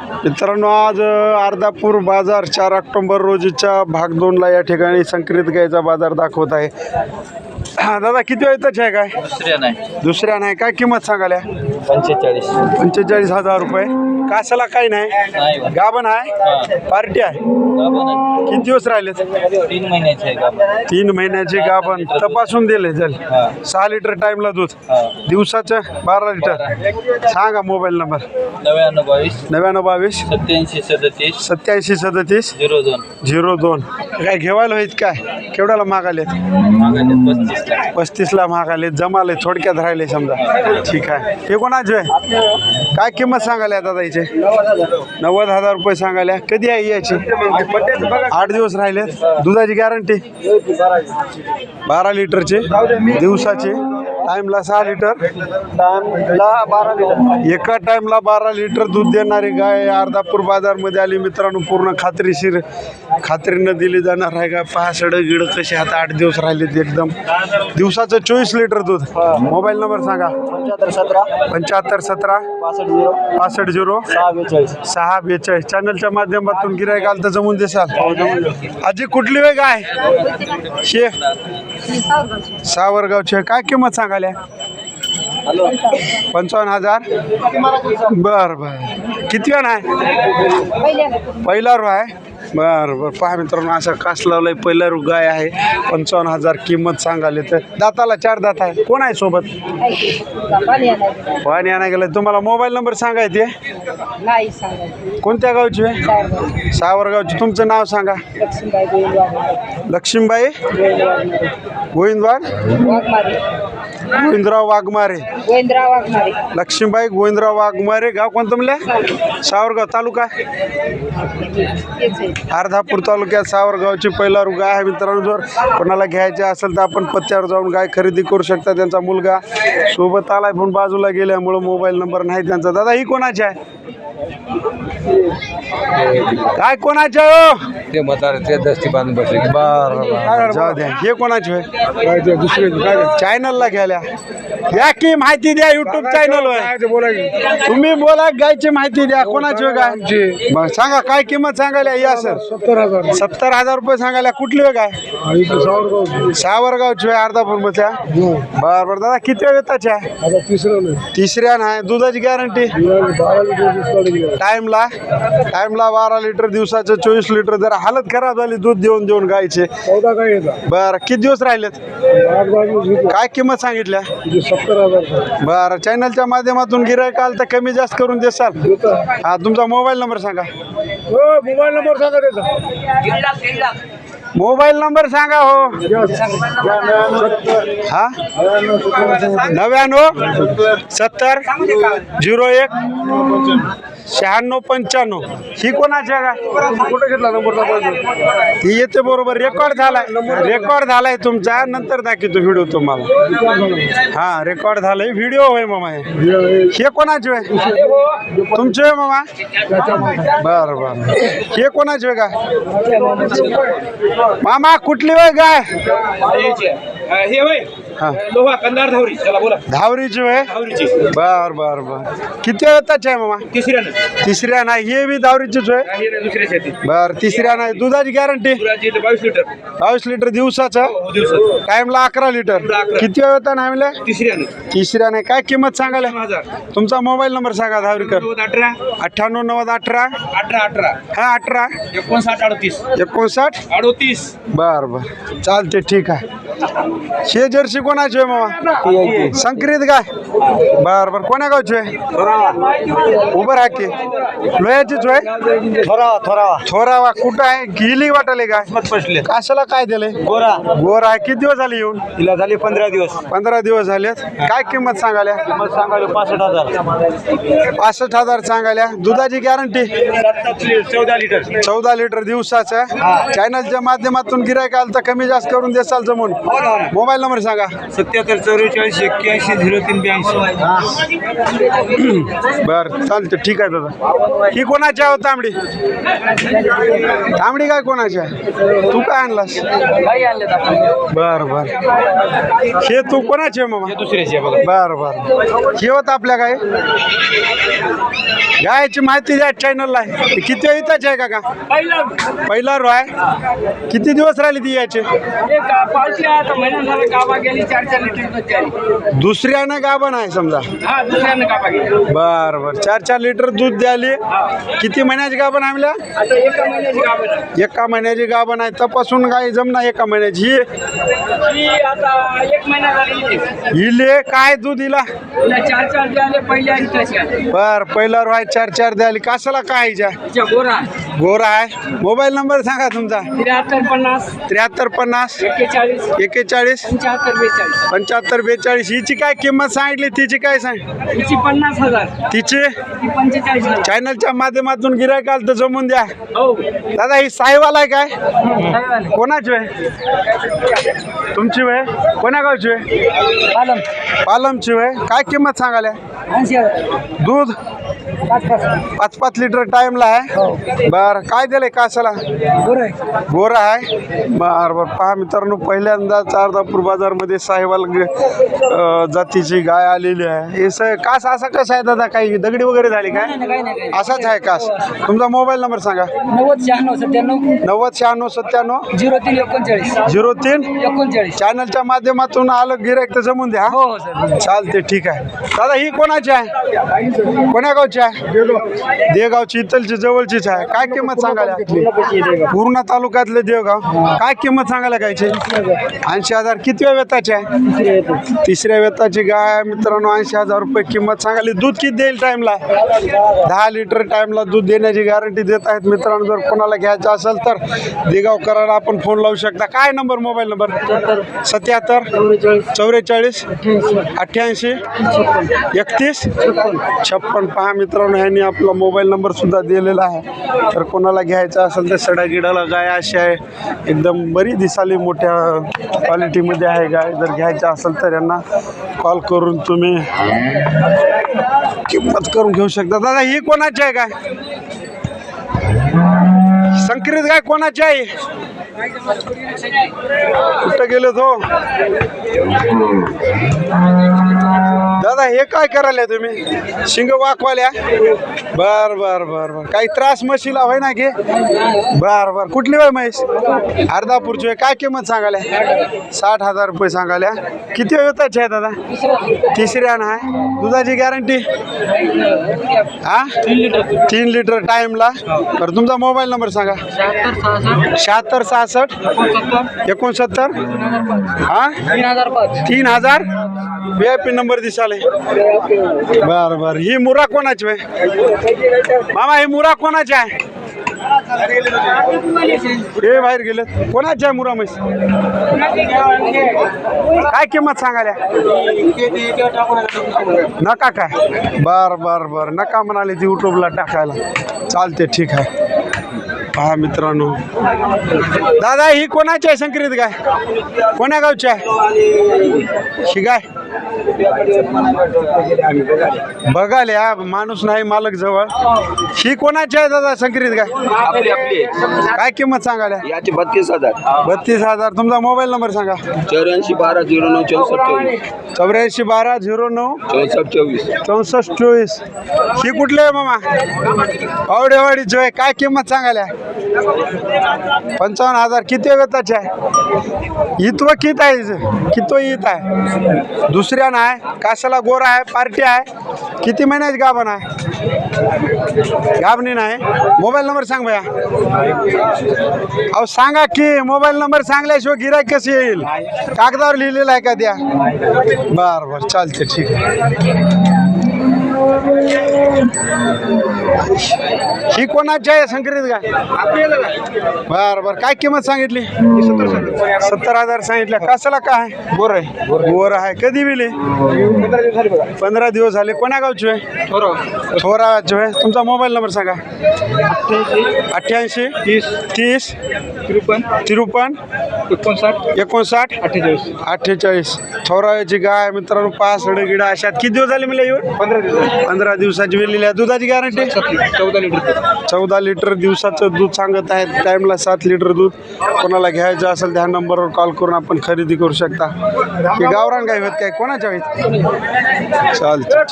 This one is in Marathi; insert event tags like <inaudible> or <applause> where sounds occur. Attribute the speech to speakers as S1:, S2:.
S1: मित्रांनो आज अर्धापूर बाजार चार ऑक्टोबर रोजीच्या भाग दोनला या ठिकाणी संकरित गायचा बाजार दाखवत आहे. हा, दादा किती वेळ आहे काय?
S2: दुसऱ्या नाही.
S1: दुसऱ्या नाही. काय किंमत सांगाल्या
S2: पंचेचाळीस.
S1: पंचेचाळीस हजार रुपये. कासाला काही नाही. गाभण आहे. पार्टी आहे. किती दिवस राहिले
S2: तीन महिन्याचे आहे गाभण.
S1: तीन महिन्याची गाभण. तपासून दिले
S2: हा.
S1: सहा लिटर टाइमला दूध. दिवसाचं बारा लिटर. सांगा मोबाईल नंबर.
S2: नव्याण्णव बावीस.
S1: नव्याण्णव बावीस.
S2: सत्याऐंशी सदतीस.
S1: सत्याऐंशी सदतीस.
S2: झिरो दोन.
S1: झिरो दोन. काय घेवायला होईत काय? केवढ्याला मागालेत?
S2: मागायचे पस्तीस लाख
S1: पस्तीसला मागाले जमाले थोडक्यात राहिले समजा. ठीक आहे. हे कोणाचे आहे काय किंमत सांगाल्या दादा हिचे नव्वद हजार रुपये सांगायला. कधी आहे याची? आठ दिवस राहिले दुधाची गॅरंटी बारा लिटरचे. दिवसाचे? टाइमला सहा लिटर टाइमला बारा लिटर एका टाइमला बारा लिटर दूध देणारी गाय अर्धापूर बाजारमध्ये आली. मित्रांनो पूर्ण खात्रीशीर खात्रीनं दिली जाणार आहे का पहा सड गिड कसे आता आठ दिवस राहिलेत एकदम. दिवसाचं चोवीस लिटर दूध. मोबाईल नंबर सांगा.
S3: पंच्याहत्तर सतरा.
S1: पंच्याहत्तर सतरा.
S3: पासष्ट झिरो.
S1: पासष्ट झिरो.
S3: सहा बेचाळीस.
S1: सहा बेचाळीस. चॅनलच्या माध्यमातून गिरायक आलं तर जमून देसाल. आजी कुठली वेग आहे शे. सावरगावचे. काय किंमत सांगाल्या पंचावन्न हजार? बर बर. किती वेळ आहे? पहिला रो आहे. बर बर. पहा मित्रांनो असा कास लावलाय पहिला रो गाय आहे. पंचावन्न हजार किंमत सांगाले तर. दाताला चार दात आहे. कोण आहे सोबत? पाणी आणा गेलं. तुम्हाला मोबाईल नंबर सांगायचे? कोणत्या गावची आहे. सावरगावची. तुमचं नाव सांगा.
S4: लक्ष्मीबाई वाघमारे.
S1: गोविंदराव वाघमारे.
S4: गोविंदराव वाघमारे.
S1: लक्ष्मीबाई गोविंदराव वाघमारे गाव कोणतं म्हणलं? सावरगाव तालुका? अर्धापूर तालुक्यात सावरगावची पहिला रुगा आहे मित्रांनो. जर कोणाला घ्यायचे असेल तर आपण पत्त्यावर जाऊन गाय खरेदी करू शकता. त्यांचा मुलगा सोबत आलाय पण बाजूला गेल्यामुळं मोबाईल नंबर नाही त्यांचा. दादा ही कोणाची आहे? काय कोणाची हो?
S5: ते म्हातारे ते दस्ती बांधून बसले. की
S1: बरं, जाऊ द्या. हे कोणाची आहे चॅनलला घ्यायला या की माहिती द्या युट्यूब चॅनल तुम्ही बोला गायची माहिती द्या. कोणाची आहे गाय सांगा काय किंमत सांगायला? या सर.
S3: सत्तर हजार
S1: सत्तर हजार रुपये सांगायला. कुठली वेळ काय? सावरगावची आहे अर्धापूरच्या बर बर. दादा किती वेळ
S3: आता तिसरं नाही
S1: तिसऱ्या नाही. दुधाची गॅरंटी
S3: बारा लिटर
S1: टाइमला टाइमला बारा लिटर दिवसाचं चोवीस लिटर. जरा हालत खराब झाली दूध देऊन देऊन गायचे
S3: चौदा काय येतात
S1: बर किती दिवस राहिलेत?
S3: आठ
S1: काय किंमत सांगितल्या?
S3: सत्तर हजार
S1: बरं चॅनलच्या माध्यमातून गिरायक आलं तर कमी जास्त करून देसाल. हा तुमचा मोबाईल नंबर सांगा.
S3: हो मोबाईल नंबर सांगा त्याचा.
S1: मोबाईल नंबर सांगा हो. हा? नव्याण्णव सत्तर झिरो एक शहाण्णव पंच्याण्णव. ही कोणाची आहे? का
S3: कुठे घेतला नंबर
S1: ही येते बरोबर. रेकॉर्ड झालाय. रेकॉर्ड झालाय तुमचा. नंतर दाखवतो व्हिडिओ तुम्हाला. हा रेकॉर्ड झालाय. व्हिडिओ होय मामा हे. हे कोणाचे होय? तुमचे होय मामा? बर बर. हे कोणाचे होय का मामा कुठली होय गाय?
S6: हे होय.
S1: हा.
S6: लोहा कंदार धावरी. चला बोला.
S1: धावरीची बर बर बर. किती वेळाची आहे मामा?
S6: तिसऱ्यानं.
S1: तिसऱ्या नाही हे बी धावरीचीच
S6: हे दुसऱ्या शेती.
S1: बर तिसऱ्या नाही. दुधाची गॅरंटी
S6: इथं बावीस लिटर.
S1: बावीस लिटर दिवसाचं?
S6: हो दिवसात
S1: टाइमला अकरा लिटर.
S6: अकरा.
S1: किती वेळ होता नाही म्हणले
S6: तिसऱ्यानं.
S1: तिसऱ्या नाही काय किंमत
S6: हजार.
S1: तुमचा मोबाईल नंबर सांगा धावरीकर.
S6: नव्वद अठरा.
S1: अठ्ठ्याण्णव नव्वद अठरा.
S6: अठरा अठरा.
S1: हा अठरा.
S6: एकोणसाठ अडतीस.
S1: एकोणसाठ?
S6: अडोतीस.
S1: बर बर. चालते ठीक आहे. शे जर्सी कोणाची आहे मामा? संक्रित गाय बर बर. कोण्या गावची आहे? उभं राहा की. लोह्याचीच आहे
S3: थोरावा थोरावा.
S1: थोरावा कुठं आहे? गेली वाटले काय? कशाला काय दिले
S3: गोरा.
S1: गोर आहे. किती दिवस झाले येऊन?
S3: तिला झाले पंधरा दिवस.
S1: पंधरा दिवस झालेत. काय किंमत सांगाल्या?
S3: मग सांगायला पासष्ट हजार.
S1: पासष्ट हजार सांगाल्या. दुधाची गॅरंटी
S3: चौदा लिटर.
S1: चौदा लिटर दिवसाचं. चॅनलच्या माध्यमातून गिरायक आलं तर कमी जास्त करून देसाल जमून मोबाईल नंबर सांगा.
S6: सत्याहत्तर चौवेचाळीस एक्क्याऐंशी झिरो तीन ब्याऐंशी. <clears throat>
S1: बर चालतं ठीक आहे दादा. ही कोणाची आहे हो तांबडी? तांबडी काय कोणाची आहे? तू काय आणलास? बर बर. हे तू कोणाची आहे मामा?
S6: दुसऱ्याची आहे बघा.
S1: बर बर. हे होत आपल्या काय? गायची माहिती द्या चॅनलला किती इथंच आहे का पहिला रो आहे. किती दिवस राहिले ती याचे?
S3: गाबा
S1: दुसऱ्यानं गाभण आहे समजा.
S3: हा गाबा
S1: बर बर. चार चार लिटर दूध द्याली किती महिन्याची आणल्या
S3: आता एका महिन्याची गाबा आहे.
S1: तपासून गाय जमना एका महिन्याची. हिले काय दूध
S3: आहे.
S1: बर पहिला रो आहे. चार चार द्याली कशाला काय हिच्या
S3: तिच्या गोरा
S1: गोरा आहे. मोबाईल नंबर सांगा तुमचा.
S3: त्र्याहत्तर पन्नास
S1: त्र्याहत्तर पन्नास
S3: एक्केचाळीस
S1: एकेचाळीस
S3: पंच्याहत्तर बेचाळीस.
S1: पंच्याहत्तर बेचाळीस. हिची काय किंमत सांगितली? तिची काय सांग?
S3: हिची पन्नास हजार.
S1: तिची?
S3: पंचेचाळीस हजार.
S1: चॅनलच्या माध्यमातून गिरायक आलं तर जमून द्या.
S3: हो.
S1: दादा ही साईवाला आहे काय? कोणाची आहे तुमची वय कोण्या गावची आहे
S3: पालम.
S1: पालमची वय काय किंमत सांगाल्या?
S3: ऐंशी हजार.
S1: दूध?
S3: पाच पाच
S1: लिटर टाइमला आहे. बर काय दिलंय कासाला?
S3: गोरा
S1: गोरा आहे? बर बर पहा मित्रांनो पहिल्यांदा चारदापूर बाजारमध्ये साहेबाल जातीची गाय आलेली आहे. हे स कास असा कसा आहे दादा? काही दगडी वगैरे झाली काय? असाच आहे कास. तुमचा मोबाईल नंबर सांगा.
S3: नव्वद शहाण्णव सत्त्याण्णव.
S1: नव्वद शहाण्णव सत्त्याण्णव.
S3: झिरो तीन एकोणचाळीस.
S1: झिरो तीन.
S3: एकोणचाळीस.
S1: चॅनलच्या माध्यमातून आलं गिरायक तर जमून द्या.
S3: हो हो
S1: चालते ठीक आहे. दादा ही कोणाची आहे? कोण्या गावची? आहे देगावची इथलची जवळचीच आहे. काय किंमत सांगायला? पूर्ण तालुक्यातले देवगाव. काय किंमत सांगायला कायची ऐंशी हजार. किती वेताची आहे? तिसऱ्या वेताची गाय मित्रांनो ऐंशी हजार रुपये किंमत सांगायला. दूध किती देईल टाइमला दहा लिटर टाइमला दूध देण्याची गॅरंटी देत आहेत मित्रांनो. जर कोणाला घ्यायचं असेल तर देगाव करायला आपण फोन लावू शकता. काय नंबर मोबाईल नंबर सत्याहत्तर. चौवेचाळीस अठ्ठ्याऐंशी. एकतीस. छप्पन. पहा मित्रांनो ह्यांनी आपला मोबाईल नंबर सुद्धा दिलेला आहे. तर कोणाला घ्यायचा असेल तर सडागिडाला गाय अशी आहे. एकदम बरी दिसाली मोठ्या क्वालिटीमध्ये आहे गाय. जर घ्यायचं असेल तर यांना कॉल करून तुम्ही किंमत करून घेऊ शकता. दादा ही कोणाची आहे काय संकरित गाय कोणाची आहे? कुठं गेलो हो? तो दादा हे काय करायला तुम्ही? शिंग वाकवाल्या? बर बर बर बर. काही त्रास म्हशीला होय ना की? बर बर. कुठली वय म्हैस? अर्धापूरची होय. काय किंमत सांगाल्या साठ हजार रुपये सांगाल्या किती वेताची आहे दादा? तिसऱ्या ना आहे दुधाची गॅरंटी हा? तीन लिटर टाईमला? तर तुमचा मोबाईल नंबर सांगा. शहात्तर सहासष्ट एकोणसत्तर. हा?
S3: तीन हजार पाच
S1: तीन हजार. व्ही आय पी नंबर दिसाले बर बर. ही मुरा कोणाची आहे मामा ही मुरा कोणाची आहे? हे बाहेर गेले कोणाची आहे मुरा म्हैस? काय किंमत सांगाल्या नका काय? बर बर बर. नका म्हणाले ती युट्यूबला टाकायला. चालते ठीक आहे. पहा मित्रांनो. दादा ही कोणाची आहे? संक्रित गाय. कोण्या गावची आहे? ही गाय बघाल या माणूस नाही मालक जवळ. ही कोणाची आहे दादा संक्रित
S6: आपली आपली.
S1: काय किंमत सांगाल्या
S6: याचे बत्तीस हजार.
S1: बत्तीस हजार. तुमचा मोबाईल नंबर सांगा.
S6: चौऱ्याऐंशी बारा झिरो नऊ चौसष्ट चोवीस.
S1: चौऱ्याऐंशी बारा झिरो नऊ
S6: चौसष्ट चोवीस.
S1: चौसष्ट चोवीस. ही कुठली आहे मामा? पावडेवाडीची आहे. काय किंमत सांगायला पंचावन्न हजार. किती वेताची आहे इतव कित आहे हिचं? कितो ईत आहे? दुसऱ्या नाही. कासाला गोरा आहे पार्टी आहे. किती महिन्याची गाभण आहे? गाभणी नाही. मोबाईल नंबर सांग भया. अहो सांगा की मोबाईल नंबर सांगल्याशिवाय गिरायक कशी येईल? कागदावर लिहिलेला आहे का द्या बर बर चालते ठीक आहे. ही कोणाची आहे संकरित काय बर बर. काय किंमत सांगितली? सत्तर हजार सांगितल्या. कशाला काय बोर आहे. बोर आहे. कधी विले? पंधरा दिवस झाले. कोण्या गावची आहे? थोराची आहे. तुमचा मोबाईल नंबर सांगा. अठ्ठ्याऐंशी तीस तीस
S6: त्रेपन्न
S1: तिरुपन
S6: एकोणसाठ
S1: एकोणसाठ
S6: अठ्ठेचाळीस.
S1: अठ्ठेचाळीस. थोराची गाय मित्रांनो पाच गिडा अशा किती दिवस झाले मला येऊन?
S6: पंधरा दिवस
S1: पंधरा दिवसाची वेलेली आहे. दुधाची गॅरंटी
S6: चौदा लिटर
S1: चौदा लिटर दिवसाचं दूध सांगत आहेत. टाईमला सात लिटर दूध. कोणाला घ्यायचं असेल त्या नंबरवर कॉल करून आपण खरेदी करू शकता. हे गावरान गाय होत काय? कोणाच्या आहेत चालतं